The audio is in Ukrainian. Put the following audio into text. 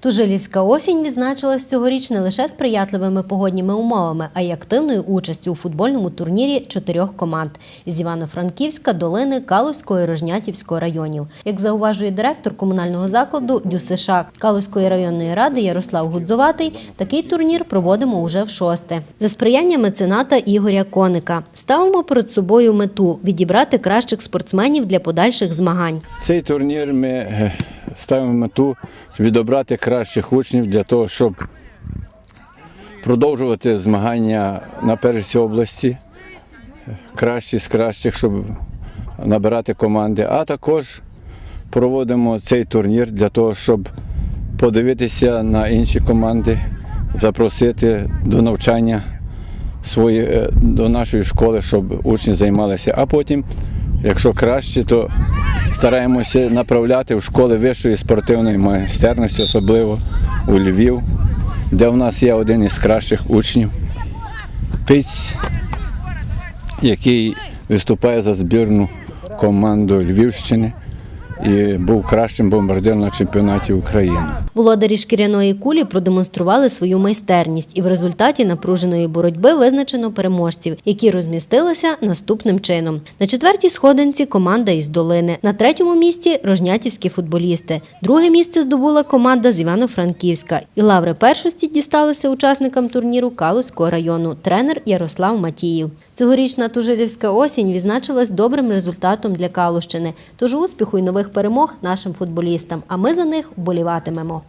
Тужилівська осінь відзначилась цьогоріч не лише сприятливими погодніми умовами, а й активною участю у футбольному турнірі чотирьох команд з Івано-Франківська, Долини, Калузького і Рожнятівського районів. Як зауважує директор комунального закладу ДЮСШ Калузької районної ради Ярослав Гудзоватий, такий турнір проводимо уже в шосте. За сприяння мецената Ігоря Коника ставимо перед собою мету відібрати кращих спортсменів для подальших змагань. Цей турнір ми е, ставимо мету відобрати кращих учнів для того, щоб продовжувати змагання на першій області, кращі з кращих, щоб набирати команди. А також проводимо цей турнір для того, щоб подивитися на інші команди, запросити до навчання свої, е, до нашої школи, щоб учні займалися. А потім, якщо краще, то стараємося направляти в школи вищої спортивної майстерності, особливо у Львів, де в нас є один із кращих учнів. Піць, який виступає за збірну команду Львівщини і був кращим бомбардиром на чемпіонаті України. Володарі шкіряної кулі продемонстрували свою майстерність, і в результаті напруженої боротьби визначено переможців, які розмістилися наступним чином. На четвертій сходинці команда із долини. На третьому місці рожнятівські футболісти. Друге місце здобула команда з Івано-Франківська. І лаври першості дісталися учасникам турніру Калузького району. Тренер Ярослав Матіїв. Цьогорічна Тужилівська осінь відзначилась добрим результатом для Калущини. Тож успіху й нових перемог нашим футболістам. А ми за них вболіватимемо.